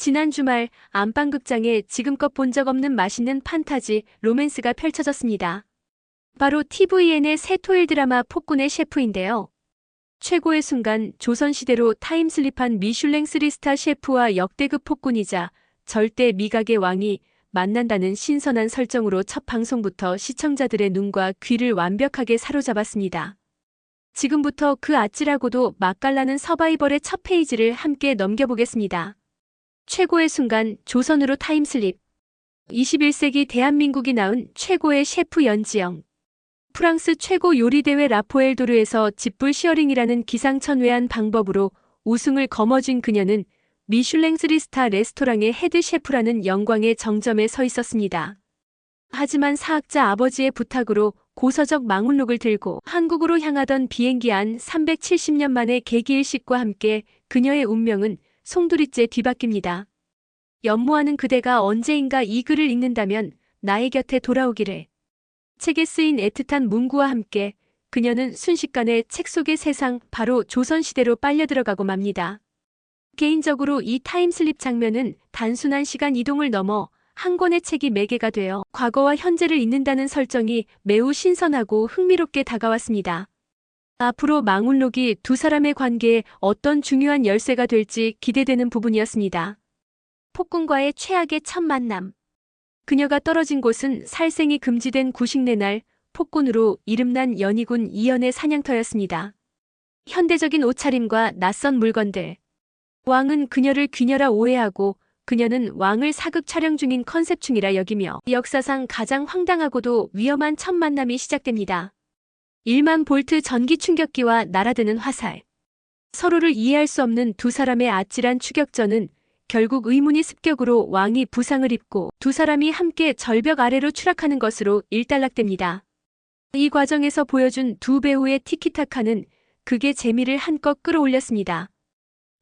지난 주말 안방극장에 지금껏 본 적 없는 맛있는 판타지 로맨스가 펼쳐졌습니다. 바로 TVN의 새 토일 드라마 폭군의 셰프인데요. 최고의 순간 조선시대로 타임슬립한 미슐랭 3스타 셰프와 역대급 폭군이자 절대 미각의 왕이 만난다는 신선한 설정으로 첫 방송부터 시청자들의 눈과 귀를 완벽하게 사로잡았습니다. 지금부터 그 아찔하고도 맛깔나는 서바이벌의 첫 페이지를 함께 넘겨보겠습니다. 최고의 순간 조선으로 타임슬립 21세기 대한민국이 낳은 최고의 셰프 연지영 프랑스 최고 요리대회 라포엘 도르에서 집불 시어링이라는 기상천외한 방법으로 우승을 거머쥔 그녀는 미슐랭 3스타 레스토랑의 헤드 셰프라는 영광의 정점에 서 있었습니다. 하지만 사학자 아버지의 부탁으로 고서적 망울록을 들고 한국으로 향하던 비행기 안 370년 만의 개기일식과 함께 그녀의 운명은 송두리째 뒤바뀝니다. 연모하는 그대가 언제인가 이 글을 읽는다면 나의 곁에 돌아오기를. 책에 쓰인 애틋한 문구와 함께 그녀는 순식간에 책 속의 세상 바로 조선시대로 빨려 들어가고 맙니다. 개인적으로 이 타임슬립 장면은 단순한 시간 이동을 넘어 한 권의 책이 매개가 되어 과거와 현재를 잇는다는 설정이 매우 신선하고 흥미롭게 다가왔습니다. 앞으로 망울록이 두 사람의 관계에 어떤 중요한 열쇠가 될지 기대되는 부분이었습니다. 폭군과의 최악의 첫 만남. 그녀가 떨어진 곳은 살생이 금지된 구식내 날 폭군으로 이름난 연희군 이연의 사냥터였습니다. 현대적인 옷차림과 낯선 물건들. 왕은 그녀를 귀녀라 오해하고 그녀는 왕을 사극 촬영 중인 컨셉충이라 여기며 역사상 가장 황당하고도 위험한 첫 만남이 시작됩니다. 1만 볼트 전기 충격기와 날아드는 화살. 서로를 이해할 수 없는 두 사람의 아찔한 추격전은 결국 의문이 습격으로 왕이 부상을 입고 두 사람이 함께 절벽 아래로 추락하는 것으로 일단락됩니다. 이 과정에서 보여준 두 배우의 티키타카는 극의 재미를 한껏 끌어올렸습니다.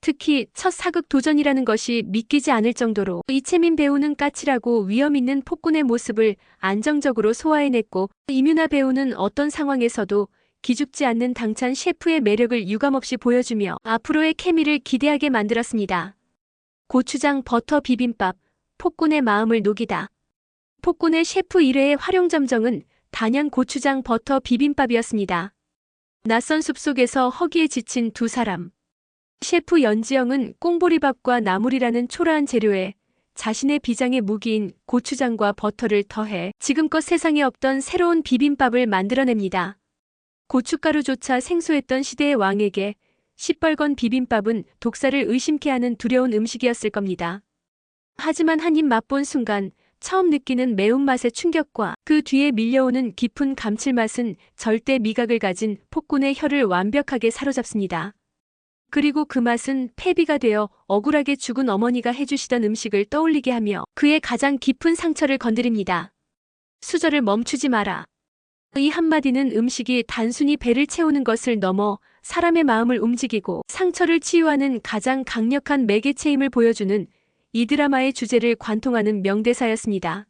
특히 첫 사극 도전이라는 것이 믿기지 않을 정도로 이채민 배우는 까칠하고 위험 있는 폭군의 모습을 안정적으로 소화해냈고 이뮤나 배우는 어떤 상황에서도 기죽지 않는 당찬 셰프의 매력을 유감없이 보여주며 앞으로의 케미를 기대하게 만들었습니다. 고추장 버터 비빔밥, 폭군의 마음을 녹이다. 폭군의 셰프 1회의 활용점정은 단연 고추장 버터 비빔밥이었습니다. 낯선 숲속에서 허기에 지친 두 사람. 셰프 연지영은 꽁보리밥과 나물이라는 초라한 재료에 자신의 비장의 무기인 고추장과 버터를 더해 지금껏 세상에 없던 새로운 비빔밥을 만들어냅니다. 고춧가루조차 생소했던 시대의 왕에게 시뻘건 비빔밥은 독사를 의심케 하는 두려운 음식이었을 겁니다. 하지만 한 입 맛본 순간 처음 느끼는 매운맛의 충격과 그 뒤에 밀려오는 깊은 감칠맛은 절대 미각을 가진 폭군의 혀를 완벽하게 사로잡습니다. 그리고 그 맛은 패비가 되어 억울하게 죽은 어머니가 해주시던 음식을 떠올리게 하며 그의 가장 깊은 상처를 건드립니다. 수저를 멈추지 마라. 이 한마디는 음식이 단순히 배를 채우는 것을 넘어 사람의 마음을 움직이고 상처를 치유하는 가장 강력한 매개체임을 보여주는 이 드라마의 주제를 관통하는 명대사였습니다.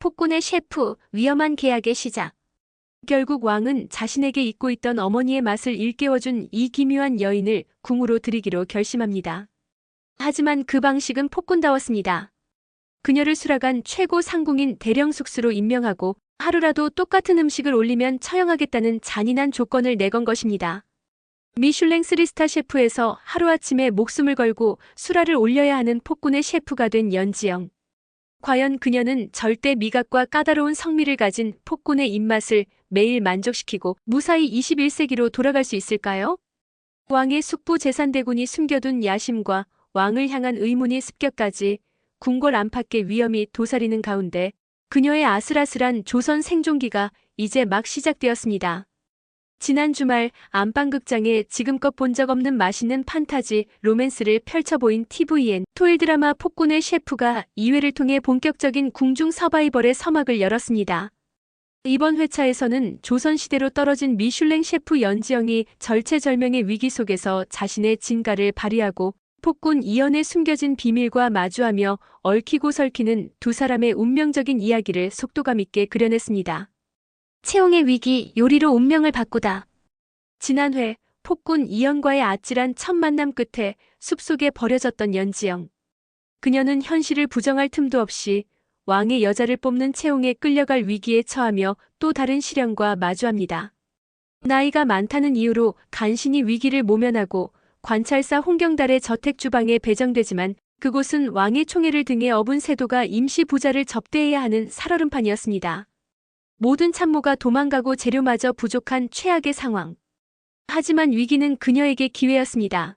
폭군의 셰프, 위험한 계약의 시작. 결국 왕은 자신에게 잊고 있던 어머니의 맛을 일깨워준 이 기묘한 여인을 궁으로 들이기로 결심합니다. 하지만 그 방식은 폭군다웠습니다. 그녀를 수락한 최고 상궁인 대령숙수로 임명하고 하루라도 똑같은 음식을 올리면 처형하겠다는 잔인한 조건을 내건 것입니다. 미슐랭 3스타 셰프에서 하루아침에 목숨을 걸고 수라를 올려야 하는 폭군의 셰프가 된 연지영. 과연 그녀는 절대 미각과 까다로운 성미를 가진 폭군의 입맛을 매일 만족시키고 무사히 21세기로 돌아갈 수 있을까요? 왕의 숙부 재산대군이 숨겨둔 야심과 왕을 향한 의문의 습격까지 궁궐 안팎의 위험이 도사리는 가운데 그녀의 아슬아슬한 조선 생존기가 이제 막 시작되었습니다. 지난 주말 안방극장에 지금껏 본 적 없는 맛있는 판타지 로맨스를 펼쳐보인 TVN 토일 드라마 폭군의 셰프가 2회를 통해 본격적인 궁중 서바이벌의 서막을 열었습니다. 이번 회차에서는 조선시대로 떨어진 미슐랭 셰프 연지영이 절체절명의 위기 속에서 자신의 진가를 발휘하고 폭군 이연의 숨겨진 비밀과 마주하며 얽히고 설키는 두 사람의 운명적인 이야기를 속도감 있게 그려냈습니다. 채용의 위기, 요리로 운명을 바꾸다. 지난 회 폭군 이연과의 아찔한 첫 만남 끝에 숲속에 버려졌던 연지영. 그녀는 현실을 부정할 틈도 없이 왕의 여자를 뽑는 채용에 끌려갈 위기에 처하며 또 다른 시련과 마주합니다. 나이가 많다는 이유로 간신히 위기를 모면하고 관찰사 홍경달의 저택 주방에 배정되지만 그곳은 왕의 총애를 등에 업은 세도가 임시 부자를 접대해야 하는 살얼음판이었습니다. 모든 참모가 도망가고 재료마저 부족한 최악의 상황. 하지만 위기는 그녀에게 기회였습니다.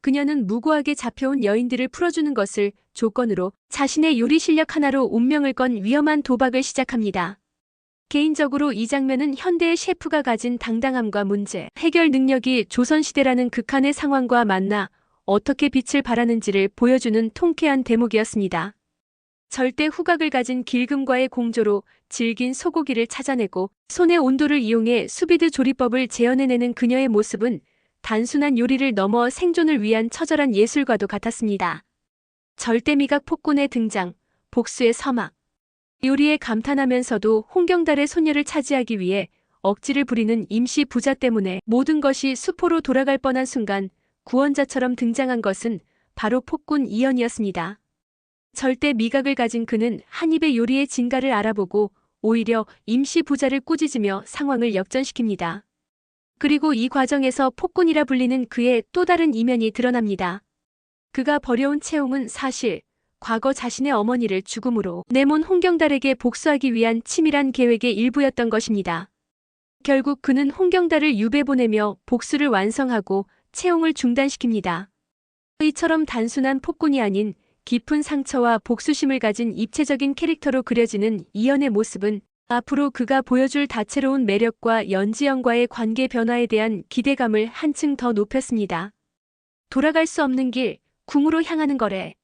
그녀는 무고하게 잡혀온 여인들을 풀어주는 것을 조건으로 자신의 요리 실력 하나로 운명을 건 위험한 도박을 시작합니다. 개인적으로 이 장면은 현대의 셰프가 가진 당당함과 문제, 해결 능력이 조선시대라는 극한의 상황과 만나 어떻게 빛을 발하는지를 보여주는 통쾌한 대목이었습니다. 절대 후각을 가진 길금과의 공조로 질긴 소고기를 찾아내고 손의 온도를 이용해 수비드 조리법을 재현해내는 그녀의 모습은 단순한 요리를 넘어 생존을 위한 처절한 예술과도 같았습니다. 절대미각 폭군의 등장, 복수의 서막. 요리에 감탄하면서도 홍경달의 소녀를 차지하기 위해 억지를 부리는 임시 부자 때문에 모든 것이 수포로 돌아갈 뻔한 순간 구원자처럼 등장한 것은 바로 폭군 이연이었습니다. 절대 미각을 가진 그는 한 입의 요리의 진가를 알아보고 오히려 임시 부자를 꾸짖으며 상황을 역전시킵니다. 그리고 이 과정에서 폭군이라 불리는 그의 또 다른 이면이 드러납니다. 그가 버려온 채용은 사실 과거 자신의 어머니를 죽음으로 내몬 홍경달에게 복수하기 위한 치밀한 계획의 일부였던 것입니다. 결국 그는 홍경달을 유배 보내며 복수를 완성하고 채용을 중단시킵니다. 이처럼 단순한 폭군이 아닌 깊은 상처와 복수심을 가진 입체적인 캐릭터로 그려지는 이연의 모습은 앞으로 그가 보여줄 다채로운 매력과 연지영과의 관계 변화에 대한 기대감을 한층 더 높였습니다. 돌아갈 수 없는 길, 궁으로 향하는 거래.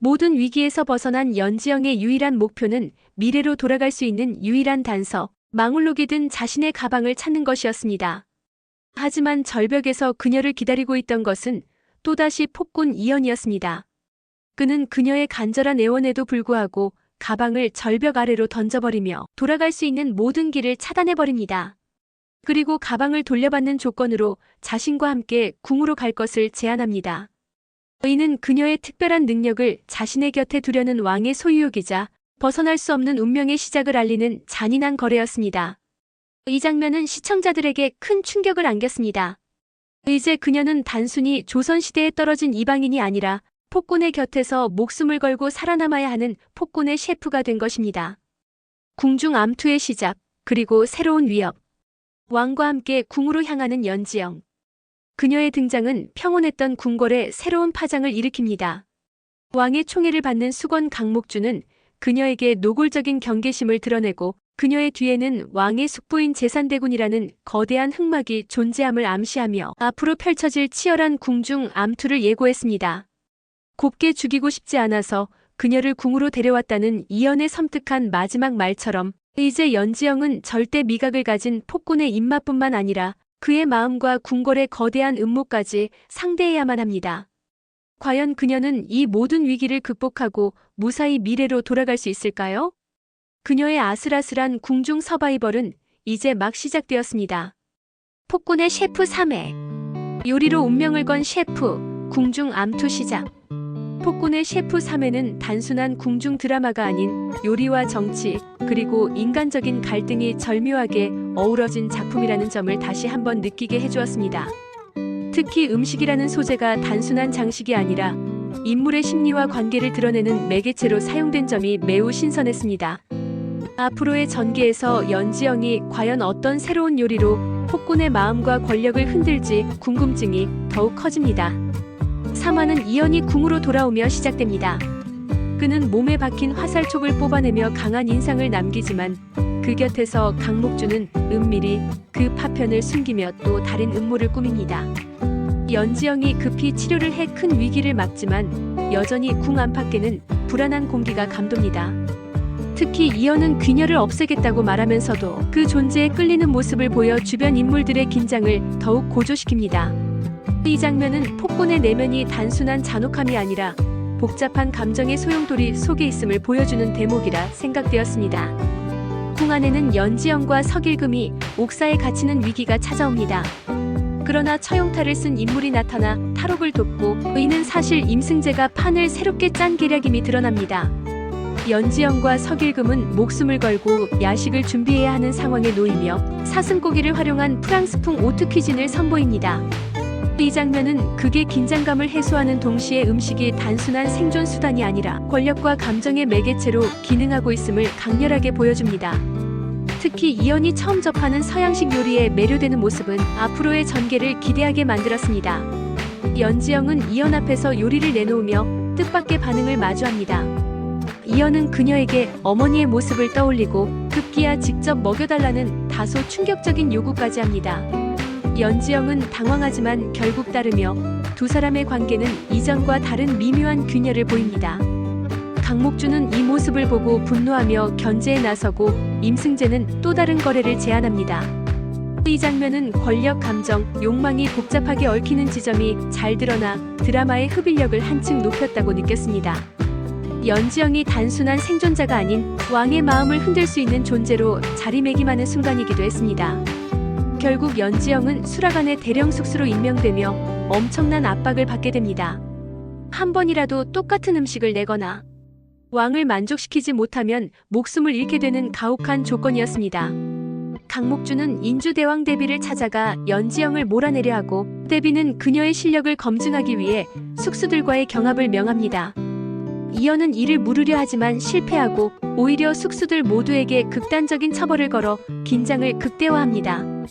모든 위기에서 벗어난 연지영의 유일한 목표는 미래로 돌아갈 수 있는 유일한 단서, 망울록이 든 자신의 가방을 찾는 것이었습니다. 하지만 절벽에서 그녀를 기다리고 있던 것은 또다시 폭군 이연이었습니다. 그는 그녀의 간절한 애원에도 불구하고 가방을 절벽 아래로 던져버리며 돌아갈 수 있는 모든 길을 차단해버립니다. 그리고 가방을 돌려받는 조건으로 자신과 함께 궁으로 갈 것을 제안합니다. 이는 그녀의 특별한 능력을 자신의 곁에 두려는 왕의 소유욕이자 벗어날 수 없는 운명의 시작을 알리는 잔인한 거래였습니다. 이 장면은 시청자들에게 큰 충격을 안겼습니다. 이제 그녀는 단순히 조선시대에 떨어진 이방인이 아니라 폭군의 곁에서 목숨을 걸고 살아남아야 하는 폭군의 셰프가 된 것입니다. 궁중 암투의 시작, 그리고 새로운 위협. 왕과 함께 궁으로 향하는 연지영. 그녀의 등장은 평온했던 궁궐에 새로운 파장을 일으킵니다. 왕의 총애를 받는 수건 강목주는 그녀에게 노골적인 경계심을 드러내고 그녀의 뒤에는 왕의 숙부인 제산대군이라는 거대한 흑막이 존재함을 암시하며 앞으로 펼쳐질 치열한 궁중 암투를 예고했습니다. 곱게 죽이고 싶지 않아서 그녀를 궁으로 데려왔다는 이연의 섬뜩한 마지막 말처럼 이제 연지영은 절대 미각을 가진 폭군의 입맛뿐만 아니라 그의 마음과 궁궐의 거대한 음모까지 상대해야만 합니다. 과연 그녀는 이 모든 위기를 극복하고 무사히 미래로 돌아갈 수 있을까요? 그녀의 아슬아슬한 궁중 서바이벌은 이제 막 시작되었습니다. 폭군의 셰프 3회 요리로 운명을 건 셰프 궁중 암투 시작 폭군의 셰프 3회는 단순한 궁중 드라마가 아닌 요리와 정치 그리고 인간적인 갈등이 절묘하게 어우러진 작품이라는 점을 다시 한번 느끼게 해주었습니다. 특히 음식이라는 소재가 단순한 장식이 아니라 인물의 심리와 관계를 드러내는 매개체로 사용된 점이 매우 신선했습니다. 앞으로의 전개에서 연지영이 과연 어떤 새로운 요리로 폭군의 마음과 권력을 흔들지 궁금증이 더욱 커집니다. 3화는 이연이 궁으로 돌아오며 시작됩니다. 그는 몸에 박힌 화살촉을 뽑아내며 강한 인상을 남기지만 그 곁에서 강목주는 은밀히 그 파편을 숨기며 또 다른 음모를 꾸밉니다. 연지영이 급히 치료를 해 큰 위기를 막지만 여전히 궁 안팎에는 불안한 공기가 감돕니다. 특히 이연은 귀녀를 없애겠다고 말하면서도 그 존재에 끌리는 모습을 보여 주변 인물들의 긴장을 더욱 고조시킵니다. 이 장면은 폭군의 내면이 단순한 잔혹함이 아니라 복잡한 감정의 소용돌이 속에 있음을 보여주는 대목이라 생각되었습니다. 궁 안에는 연지영과 석일금이 옥사에 갇히는 위기가 찾아옵니다. 그러나 처용탈을 쓴 인물이 나타나 탈옥을 돕고 이는 사실 임승재가 판을 새롭게 짠 계략임이 드러납니다. 연지영과 석일금은 목숨을 걸고 야식을 준비해야 하는 상황에 놓이며 사슴고기를 활용한 프랑스풍 오트 퀴진을 선보입니다. 이 장면은 극의 긴장감을 해소하는 동시에 음식이 단순한 생존 수단이 아니라 권력과 감정의 매개체로 기능하고 있음을 강렬하게 보여줍니다. 특히 이연이 처음 접하는 서양식 요리에 매료되는 모습은 앞으로의 전개를 기대하게 만들었습니다. 연지영은 이연 앞에서 요리를 내놓으며 뜻밖의 반응을 마주합니다. 이연은 그녀에게 어머니의 모습을 떠올리고 급기야 직접 먹여달라는 다소 충격적인 요구까지 합니다. 연지영은 당황하지만 결국 따르며 두 사람의 관계는 이전과 다른 미묘한 균열을 보입니다. 강목주는 이 모습을 보고 분노하며 견제에 나서고 임승재는 또 다른 거래를 제안합니다. 이 장면은 권력 감정, 욕망이 복잡하게 얽히는 지점이 잘 드러나 드라마의 흡입력을 한층 높였다고 느꼈습니다. 연지영이 단순한 생존자가 아닌 왕의 마음을 흔들 수 있는 존재로 자리매김하는 순간이기도 했습니다. 결국 연지영은 수라간의 대령 숙수로 임명되며 엄청난 압박을 받게 됩니다. 한 번이라도 똑같은 음식을 내거나 왕을 만족시키지 못하면 목숨을 잃게 되는 가혹한 조건이었습니다. 강목주는 인주대왕 대비를 찾아가 연지영을 몰아내려 하고 대비는 그녀의 실력을 검증하기 위해 숙수들과의 경합을 명합니다. 이연은 이를 물으려 하지만 실패하고 오히려 숙수들 모두에게 극단적인 처벌을 걸어 긴장을 극대화합니다.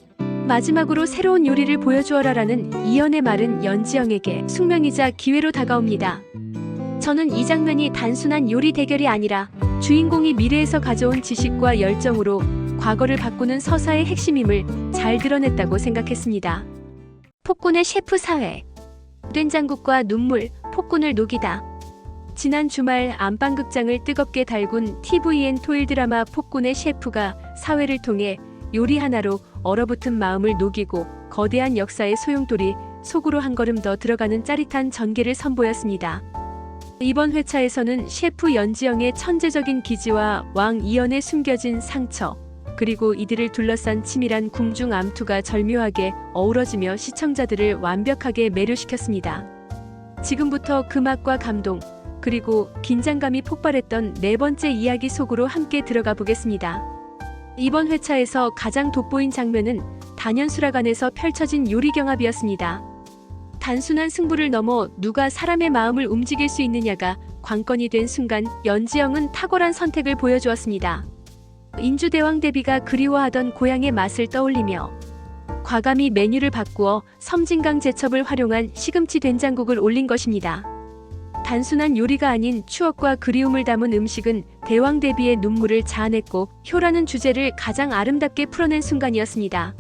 마지막으로 새로운 요리를 보여주어라라는 이연의 말은 연지영에게 숙명이자 기회로 다가옵니다. 저는 이 장면이 단순한 요리 대결이 아니라 주인공이 미래에서 가져온 지식과 열정으로 과거를 바꾸는 서사의 핵심임을 잘 드러냈다고 생각했습니다. 폭군의 셰프 사회. 된장국과 눈물, 폭군을 녹이다. 지난 주말 안방극장을 뜨겁게 달군 TVN 토일 드라마 폭군의 셰프가 사회를 통해 요리 하나로 얼어붙은 마음을 녹이고 거대한 역사의 소용돌이 속으로 한 걸음 더 들어가는 짜릿한 전개를 선보였습니다. 이번 회차에서는 셰프 연지영의 천재적인 기지와 왕 이연의 숨겨진 상처, 그리고 이들을 둘러싼 치밀한 궁중 암투가 절묘하게 어우러지며 시청자들을 완벽하게 매료시켰습니다. 지금부터 그 맛과 감동, 그리고 긴장감이 폭발했던 네 번째 이야기 속으로 함께 들어가 보겠습니다. 이번 회차에서 가장 돋보인 장면은 단연수라관에서 펼쳐진 요리 경합이었습니다. 단순한 승부를 넘어 누가 사람의 마음을 움직일 수 있느냐가 관건이 된 순간 연지영은 탁월한 선택을 보여주었습니다. 인주대왕 대비가 그리워하던 고향의 맛을 떠올리며 과감히 메뉴를 바꾸어 섬진강 제첩을 활용한 시금치 된장국을 올린 것입니다. 단순한 요리가 아닌 추억과 그리움을 담은 음식은 대왕 대비의 눈물을 자아냈고 효라는 주제를 가장 아름답게 풀어낸 순간이었습니다.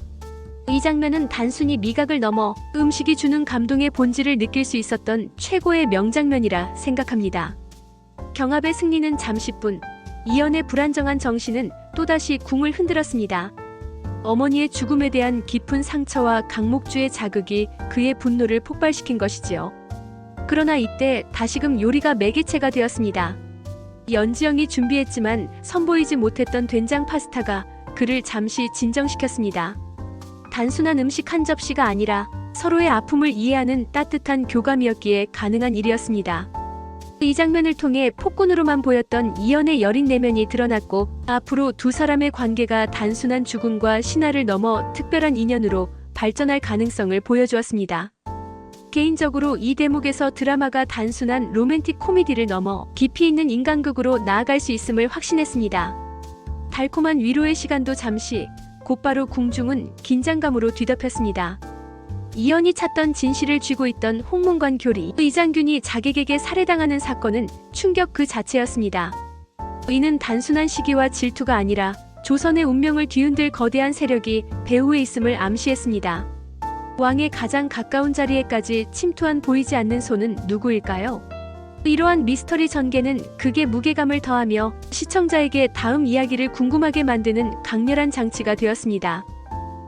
이 장면은 단순히 미각을 넘어 음식이 주는 감동의 본질을 느낄 수 있었던 최고의 명장면이라 생각합니다. 경합의 승리는 잠시 뿐, 이연의 불안정한 정신은 또다시 궁을 흔들었습니다. 어머니의 죽음에 대한 깊은 상처와 강목주의 자극이 그의 분노를 폭발시킨 것이지요. 그러나 이때 다시금 요리가 매개체가 되었습니다. 연지영이 준비했지만 선보이지 못했던 된장 파스타가 그를 잠시 진정시켰습니다. 단순한 음식 한 접시가 아니라 서로의 아픔을 이해하는 따뜻한 교감이었기에 가능한 일이었습니다. 이 장면을 통해 폭군으로만 보였던 이연의 여린 내면이 드러났고 앞으로 두 사람의 관계가 단순한 죽음과 신화를 넘어 특별한 인연으로 발전할 가능성을 보여주었습니다. 개인적으로 이 대목에서 드라마가 단순한 로맨틱 코미디를 넘어 깊이 있는 인간극으로 나아갈 수 있음을 확신했습니다. 달콤한 위로의 시간도 잠시 곧바로 궁중은 긴장감으로 뒤덮였습니다. 이연이 찾던 진실을 쥐고 있던 홍문관 교리 이장균이 자객에게 살해당하는 사건은 충격 그 자체였습니다. 이는 단순한 시기와 질투가 아니라 조선의 운명을 뒤흔들 거대한 세력이 배후에 있음을 암시했습니다. 왕의 가장 가까운 자리에까지 침투한 보이지 않는 손은 누구일까요? 이러한 미스터리 전개는 극의 무게감을 더하며 시청자에게 다음 이야기를 궁금하게 만드는 강렬한 장치가 되었습니다.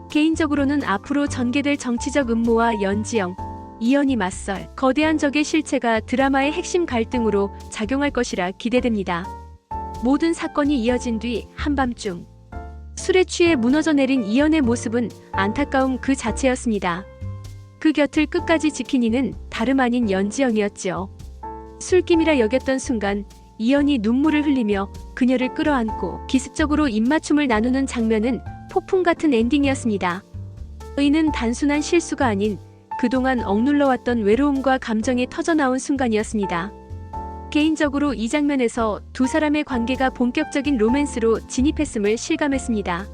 개인적으로는 앞으로 전개될 정치적 음모와 연지영, 이연이 맞설 거대한 적의 실체가 드라마의 핵심 갈등으로 작용할 것이라 기대됩니다. 모든 사건이 이어진 뒤 한밤중 술에 취해 무너져 내린 이연의 모습은 안타까움 그 자체였습니다. 그 곁을 끝까지 지킨 이는 다름 아닌 연지영이었죠. 술김이라 여겼던 순간 이연이 눈물을 흘리며 그녀를 끌어안고 기습적으로 입맞춤을 나누는 장면은 폭풍 같은 엔딩이었습니다. 이는 단순한 실수가 아닌 그동안 억눌러왔던 외로움과 감정이 터져나온 순간이었습니다. 개인적으로 이 장면에서 두 사람의 관계가 본격적인 로맨스로 진입했음을 실감했습니다.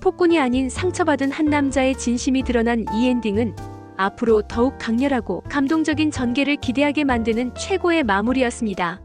폭군이 아닌 상처받은 한 남자의 진심이 드러난 이 엔딩은 앞으로 더욱 강렬하고 감동적인 전개를 기대하게 만드는 최고의 마무리였습니다.